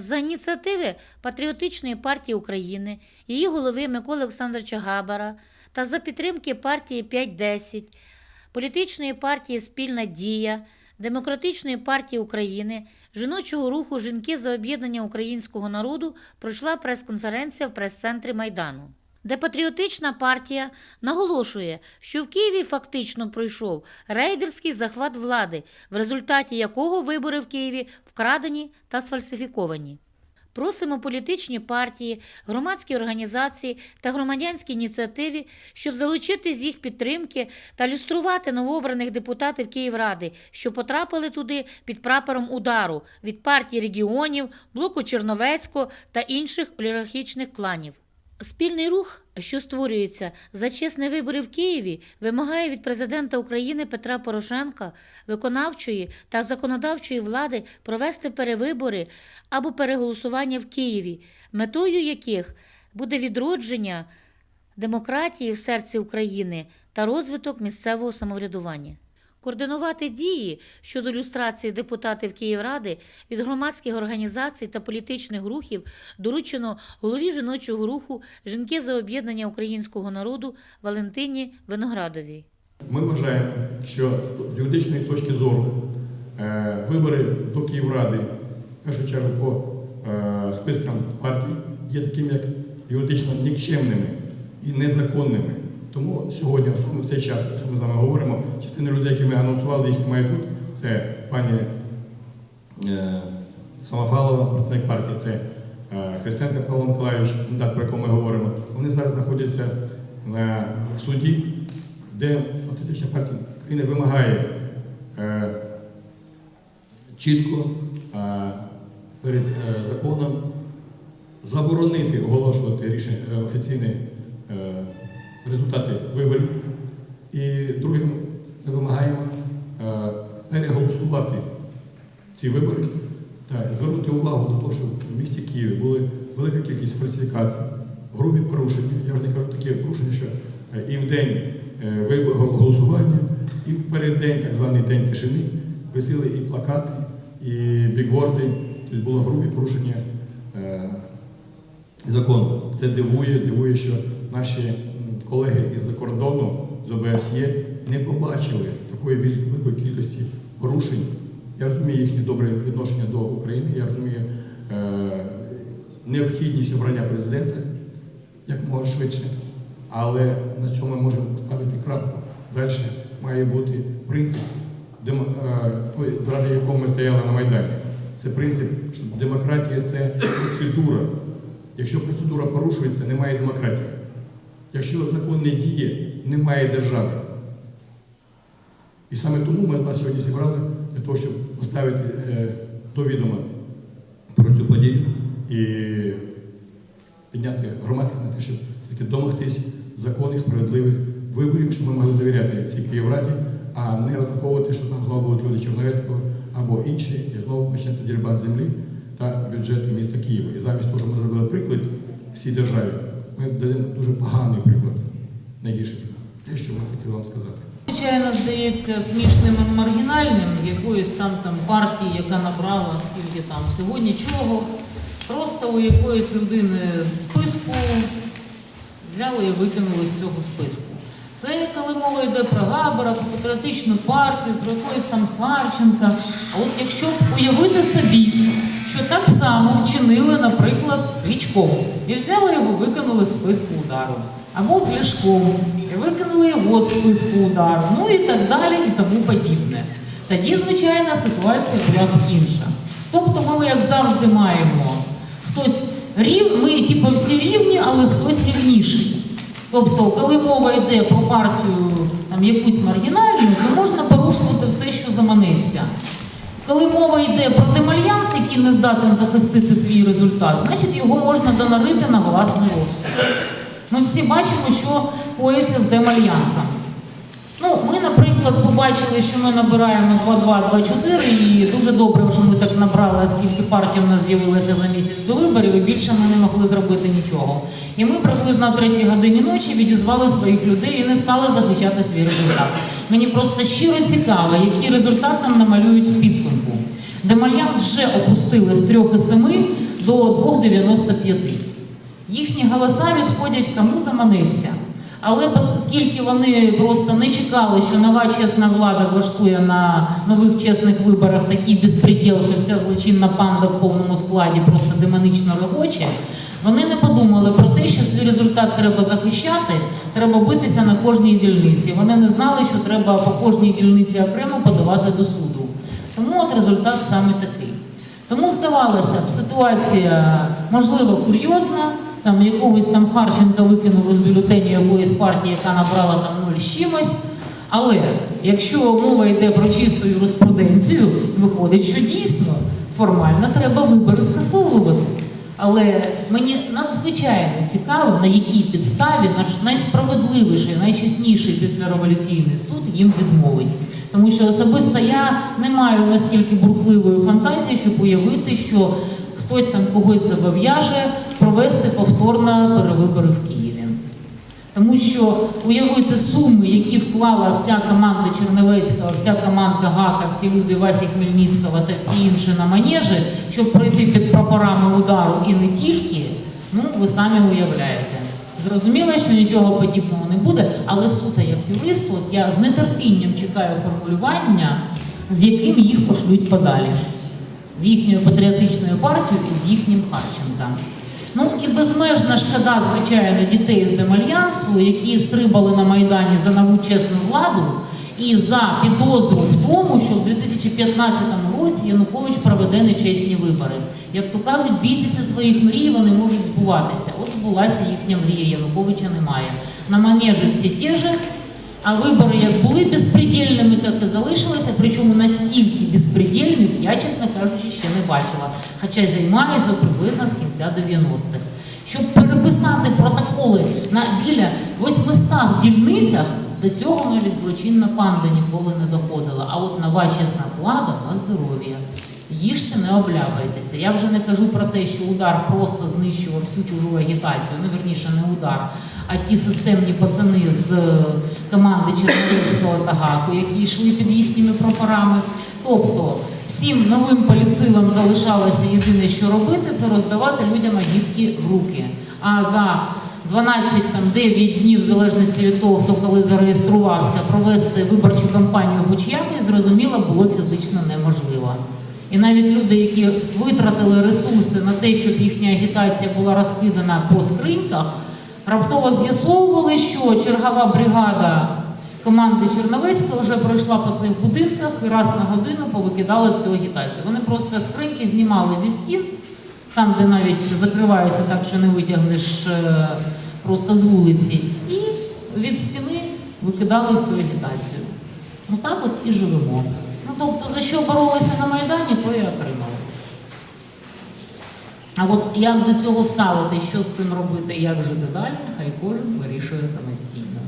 За ініціативи Патріотичної партії України, її голови Миколи Олександровича Габара та за підтримки партії 5-10, політичної партії Спільна дія, Демократичної партії України, жіночого руху Жінки за об'єднання українського народу пройшла прес-конференція в прес-центрі Майдану. Де патріотична партія наголошує, що в Києві фактично пройшов рейдерський захват влади, в результаті якого вибори в Києві вкрадені та сфальсифіковані. Просимо політичні партії, громадські організації та громадянські ініціативи, щоб залучити з їх підтримки та люструвати новообраних депутатів Київради, що потрапили туди під прапором удару від партії регіонів, блоку Черновецького та інших олігархічних кланів. Спільний рух, що створюється за чесні вибори в Києві, вимагає від президента України Петра Порошенка, виконавчої та законодавчої влади провести перевибори або переголосування в Києві, метою яких буде відродження демократії в серці України та розвиток місцевого самоврядування. Координувати дії щодо люстрації депутатів Київради від громадських організацій та політичних рухів доручено голові жіночого руху Жінки за об'єднання українського народу Валентині Виноградовій. Ми вважаємо, що з юридичної точки зору е, вибори до Київради, в першу чергу по е, спискам партій, є такими як юридично нікчемними і незаконними. Тому сьогодні, саме в цей час, що ми з вами говоримо, частина людей, які ми анонсували, їх немає тут. Це пані е, Самофалова, представник партії, це е, Христенко Павло Миколаївич, кандидат, про якого ми говоримо. Вони зараз знаходяться на, в суді, де політична партія України вимагає е, чітко е, перед е, законом заборонити оголошувати рішення е, офіційні е, результати виборів. І другим ми вимагаємо е, переголосувати ці вибори та звернути увагу на те, що в місті Києві були велика кількість фальсифікацій, грубі порушення. Я вже не кажу такі порушення, що е, і в день е, голосування, і в переддень, так званий день тишини, висіли і плакати, і бікборди. Тобто було грубі порушення закону. Це дивує, дивує, що наші колеги із-за кордону з ОБСЄ не побачили такої великої кількості порушень. Я розумію їхнє добре відношення до України, я розумію е, необхідність обрання президента як швидше. Але на цьому ми можемо поставити крапку. Далі має бути принцип, е, заради якого ми стояли на Майдані. Це принцип, що демократія це процедура. Якщо процедура порушується, немає демократії. Якщо закон не діє, немає держави. І саме тому ми вас сьогодні зібрали для того, щоб поставити е, до відома про цю подію і підняти громадськість на те, щоб все-таки домогтись законних, справедливих виборів, щоб ми могли довіряти цій Київраді, а не розраховувати, що там знову будуть люди Черновецького або інші, і знову почнеться дірбан землі та бюджету міста Києва. І замість того, що ми зробили приклад всій державі, ми даємо дуже поганий приклад, найгірший те, що ми хотіли вам сказати. Звичайно, здається смішним і маргінальним якоїсь там там партії, яка набрала скільки там всього нічого. Просто у якоїсь людини з списку взяли і викинули з цього списку. Це коли мова йде про Габара, про патріотичну партію, про якогось там Харченка. А от якщо уявити собі, що так само вчинили, наприклад, з Кличком, і взяли його, викинули з списку удару. Або з Ляшком, і викинули його з списку удару, ну і так далі, і тому подібне. Тоді, звичайно, ситуація була б інша. Тобто ми, як завжди, маємо хтось рів, ми типу, всі рівні, але хтось рівніший. Тобто, коли мова йде про партію там, якусь маргінальну, то можна порушувати все, що заманеться. Коли мова йде про демальянс, який не здатен захистити свій результат, значить його можна донарити на власний розсуд. Ми всі бачимо, що коїться з демальянсом. Ну, ми, наприклад, побачили, що ми набираємо 2-2-2-4, і дуже добре, що ми так набрали, оскільки партія в нас з'явилася за місяць до виборів, і більше ми не могли зробити нічого. І ми приблизно о 3 годині ночі відізвали своїх людей і не стали захищати свій результат. Мені просто щиро цікаво, який результат нам намалюють в підсумку. Демальянс вже опустили з 3 і 7 до 2,95. Їхні голоса відходять кому заманеться. Але оскільки вони просто не чекали, що нова чесна влада влаштує на нових чесних виборах такий безпреділ, що вся злочинна панда в повному складі просто демонично регоче, вони не подумали про те, що свій результат треба захищати, треба битися на кожній дільниці. Вони не знали, що треба по кожній дільниці окремо подавати до суду. Тому от результат саме такий. Тому здавалося б, ситуація можливо курйозна. Там якогось там Харченка викинули з бюлетеню якоїсь партії, яка набрала там нуль чимось. Але якщо мова йде про чисту юриспруденцію, виходить, що дійсно формально треба вибори скасовувати. Але мені надзвичайно цікаво, на якій підставі наш найсправедливіший, найчесніший післяреволюційний суд їм відмовить. Тому що особисто я не маю настільки бурхливої фантазії, щоб уявити, що хтось там когось зобов'яже провести повторно перевибори в Києві. Тому що уявити суми, які вклала вся команда Черновецького, вся команда Гака, всі люди Васі Хмельницького та всі інші на манежі, щоб пройти під прапорами удару і не тільки, ну ви самі уявляєте. Зрозуміло, що нічого подібного не буде, але суто як юрист, от я з нетерпінням чекаю формулювання, з яким їх пошлють подалі з їхньою патріотичною партією і з їхнім Харченком. Ну і безмежна шкода, звичайно, дітей з Демальянсу, які стрибали на Майдані за нову чесну владу і за підозру в тому, що в 2015 році Янукович проведе нечесні вибори. Як то кажуть, бійтеся своїх мрій, вони можуть збуватися. От збулася їхня мрія, Януковича немає. На манежі всі ті ж, а вибори як були безпредельними, так і залишилися. Причому настільки безпредельних, я, чесно кажучи, ще не бачила. Хоча займаюся приблизно з кінця 90-х. Щоб переписати протоколи на біля 800 дільницях, до цього навіть злочинна панда ніколи не доходила. А от нова чесна влада на здоров'я. Їжте, не обляпайтеся. Я вже не кажу про те, що удар просто знищував всю чужу агітацію. Ну, верніше, не удар, а ті системні пацани з е, команди Чернівецького та ГАКу, які йшли під їхніми прапорами. Тобто всім новим поліцилам залишалося єдине, що робити, це роздавати людям агітки в руки. А за 12 там 9 днів, в залежності від того, хто коли зареєструвався, провести виборчу кампанію хоч якось, зрозуміло, було фізично неможливо. І навіть люди, які витратили ресурси на те, щоб їхня агітація була розкидана по скриньках, раптово з'ясовували, що чергова бригада команди Черновецького вже пройшла по цих будинках і раз на годину повикидали всю агітацію. Вони просто скриньки знімали зі стін, там, де навіть закриваються так, що не витягнеш е, просто з вулиці, і від стіни викидали всю агітацію. Ну так от і живемо. Ну тобто, за що боролися на Майдані, то і отримали. А от як до цього ставити, що з цим робити, як жити далі, хай кожен вирішує самостійно.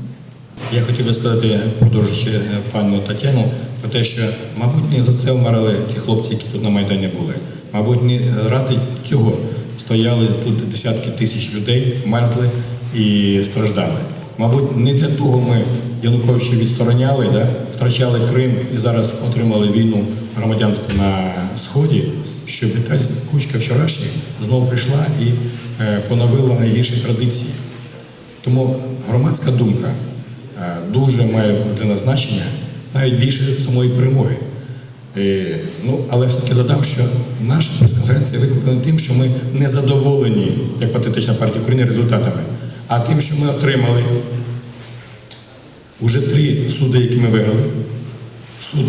Я хотів би сказати, продовжуючи е, пану Тетяну, про те, що, мабуть, не за це вмирали ті хлопці, які тут на Майдані були. Мабуть, не ради цього стояли тут десятки тисяч людей, мерзли і страждали. Мабуть, не для того ми Януковича відстороняли, да? втрачали Крим і зараз отримали війну громадянську на Сході, щоб якась кучка вчорашніх знову прийшла і е, поновила найгірші традиції. Тому громадська думка е, дуже має для нас значення, навіть більше самої перемоги. Е, Ну, але все-таки додам, що наша прес-конференція викликана тим, що ми не задоволені, як Патріотична партія України, результатами, а тим, що ми отримали вже три суди, які ми виграли. Суд,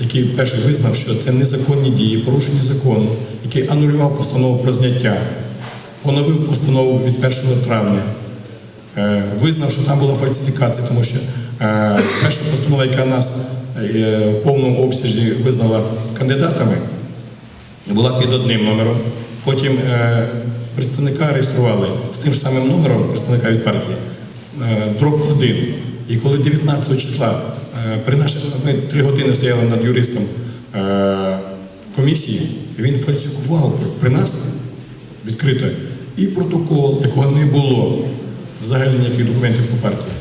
який перший визнав, що це незаконні дії, порушення закону, який анулював постанову про зняття, поновив постанову від 1 травня, Е, визнав, що там була фальсифікація, тому що е, перша постанова, яка нас е, в повному обсязі визнала кандидатами, була під одним номером. Потім представника реєстрували з тим ж самим номером представника від партії, е, дроб 1. І коли 19 числа е, при нашій, ми три години стояли над юристом е, комісії, він фальсифікував при нас відкрито і протокол, якого не було взагалі ніяких документів по партії.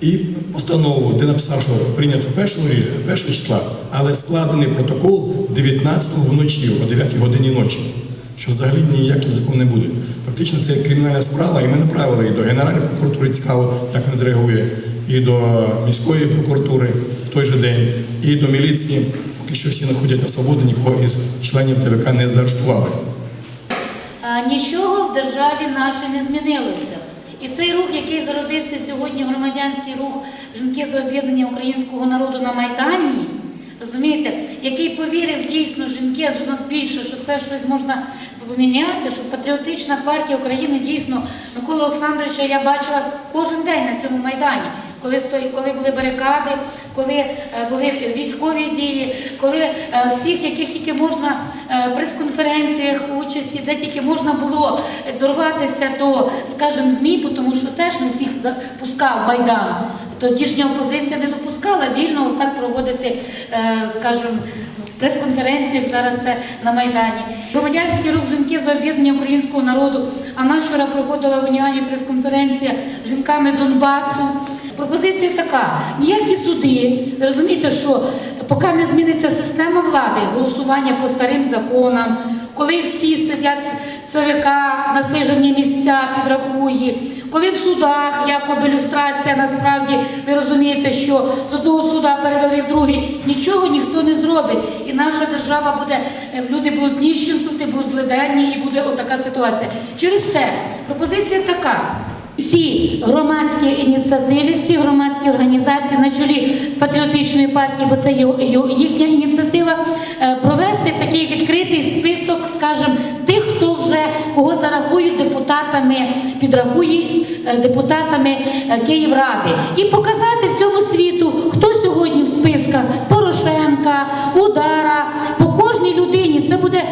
І постанову, де написав, що прийнято першого, рі- першого числа, але складений протокол 19-го вночі, о 9 годині ночі. що взагалі ніяким законом не буде. Фактично це кримінальна справа, і ми направили і до Генеральної прокуратури цікаво, як вона реагує, і до міської прокуратури в той же день, і до міліції. Поки що всі знаходять на свободі, нікого із членів ТВК не заарештували. Нічого в державі нашій не змінилося. І цей рух, який зародився сьогодні, громадянський рух жінки за об'єднання українського народу на Майдані, розумієте, який повірив дійсно жінки, а жінок більше, що це щось можна поміняти, що патріотична партія України дійсно Микола Олександровича я бачила кожен день на цьому майдані. Коли були барикади, коли е, були військові дії, коли е, всіх, яких тільки можна е, прес-конференціях участі, де тільки можна було дорватися до, скажімо, ЗМІ, тому що теж не всіх запускав Майдан. Тодішня опозиція не допускала вільно так проводити, скажімо, прес-конференції, зараз це на Майдані. Громадянський рух жінки за об'єднання українського народу. А вчора проходила в Уніані прес-конференція жінками Донбасу. Пропозиція така: ніякі суди. Розумієте, що поки не зміниться система влади, голосування по старим законам, коли всі сидять ЦВК, насижені місця підрахує, коли в судах якоби люстрація, насправді ви розумієте, що з одного суда перевели в другий, нічого ніхто не зробить. І наша держава буде, люди будуть ніщенствувати, будуть злиденні, і буде отака ситуація. Через те пропозиція така. Всі громадські ініціативи, всі громадські організації на чолі з патріотичною партією, бо це їхня ініціатива, е, провести такий відкритий список, скажімо, тих, хто вже кого зарахують депутатами, підрахують е, депутатами е, Київради, і показати всьому світу, хто сьогодні в списках. Порошенка, Удара, по кожній людині. Це буде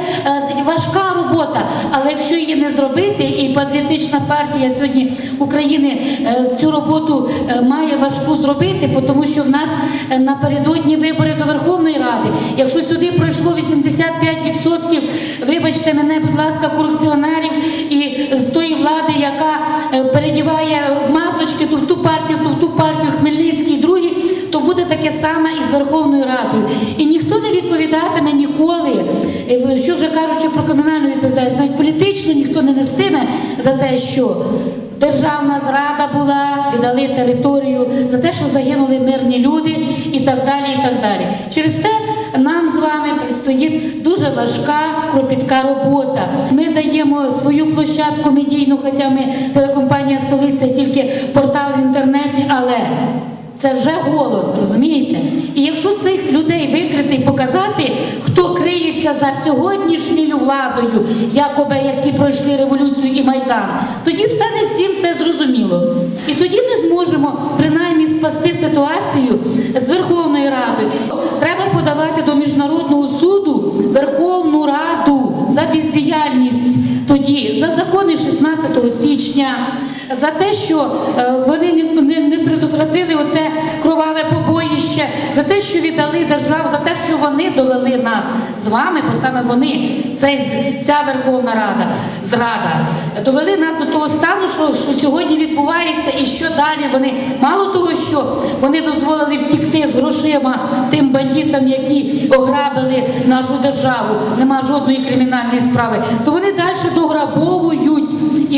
важка робота. Але якщо її не зробити, і патріотична партія сьогодні України е, цю роботу е, має важку зробити, тому що в нас е, напередодні вибори до Верховної Ради. Якщо сюди пройшло 85%, вибачте мене, будь ласка, корупціонерів і з тої влади, яка е, передіває масочки то в ту партію, то в ту партію Хмельницький, другий, то буде таке саме і з Верховною Радою. І ніхто не відповідатиме ніколи, е, що вже кажучи про кримінальну відповідальність, навіть політично ніхто не нестиме за те, що державна зрада була, віддали територію, за те, що загинули мирні люди і так далі. і так далі. Через те нам з вами предстоїть дуже важка, кропітка робота. Ми даємо свою площадку медійну, хоча ми телекомпанія столиця тільки портал в інтернеті, але це вже голос, розумієте? І якщо цих людей викрити і показати, хто криється за сьогоднішньою владою, якоби які пройшли революцію і майдан, тоді стане всім все зрозуміло. І тоді ми зможемо принаймні спасти ситуацію з Верховною Радою. Треба подавати до міжнародного суду Верховну Раду за бездіяльність тоді, за закони 16 січня за те, що е, вони не, не, не предотвратили оте кроваве побоїще, за те, що віддали державу, за те, що вони довели нас з вами, бо саме вони, цей, ця Верховна Рада, зрада, довели нас до того стану, що, що сьогодні відбувається, і що далі вони. Мало того, що вони дозволили втікти з грошима тим бандитам, які ограбили нашу державу, нема жодної кримінальної справи, то вони далі і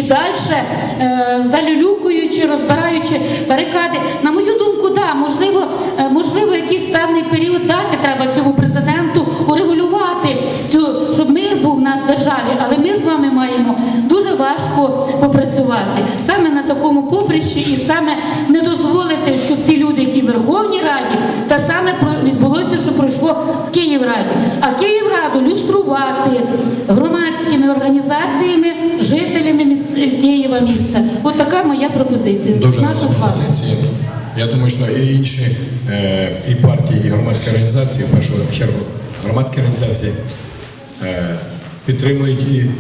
далі е, залюлюкуючи, розбираючи барикади. На мою думку, да, можливо, е, можливо, якийсь певний період дати треба цьому президенту урегулювати цю, щоб мир був в нас в державі, але ми з вами маємо дуже важко попрацювати саме на такому поприщі і саме не дозволити, щоб ті люди, які в Верховній Раді, та саме відбулося, що пройшло в Київраді. А Київраду люструвати громадськими організаціями, міс- Києва міста. От така моя пропозиція. Дуже Наша пропозиції. Я думаю, що і інші е, і партії, і громадські організації, в першу чергу громадські організації е, підтримують її,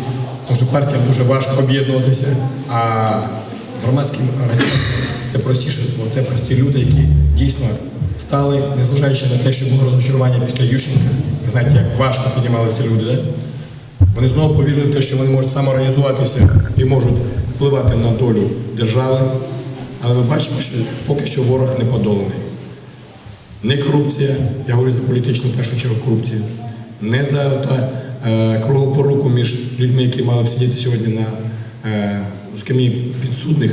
тому що партіям дуже важко об'єднуватися, а громадським організаціям це простіше, бо це прості люди, які дійсно стали, незважаючи на те, що було розочарування після Ющенка. Ви знаєте, як важко піднімалися люди. Вони знову повірили в те, що вони можуть самоорганізуватися і можуть впливати на долю держави. Але ми бачимо, що поки що ворог не подоланий. Не корупція, я говорю за політичну першу чергу корупцію, не за та, е, кругопоруку між людьми, які мали б сидіти сьогодні на е, скам'ї підсудних.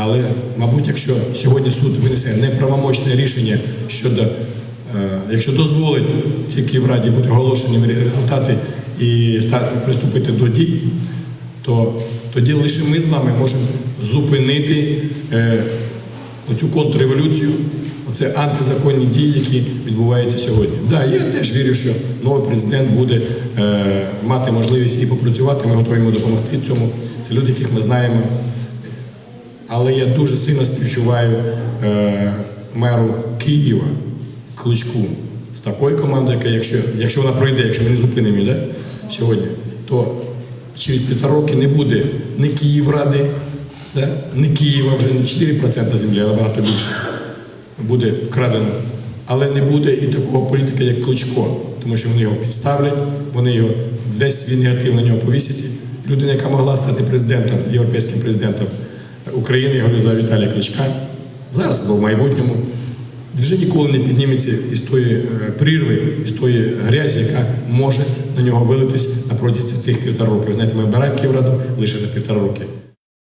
Але, мабуть, якщо сьогодні суд винесе неправомочне рішення щодо, е, якщо дозволить тільки в Раді бути оголошеними результати і приступити до дій, то тоді лише ми з вами можемо зупинити е, оцю контрреволюцію, оце антизаконні дії, які відбуваються сьогодні. Да, я теж вірю, що новий президент буде е, мати можливість і попрацювати. Ми готові допомогти цьому. Це люди, яких ми знаємо. Але я дуже сильно співчуваю е, меру Києва Кличку з такою командою, яка, якщо, якщо вона пройде, якщо ми не зупинимо її да, сьогодні, то через півтора роки не буде ні Київради, ні Києва вже не 4% землі, а набагато більше буде вкрадено. Але не буде і такого політика, як Кличко, тому що вони його підставлять, вони його весь свій негатив на нього повісять. Людина, яка могла стати президентом, європейським президентом України, я говорю за Віталія Кличка, зараз або в майбутньому, вже ніколи не підніметься із тої е, прірви, із тої грязі, яка може на нього вилитись на протязі цих півтора року. Ви знаєте, ми обираємо Київраду лише на півтора роки.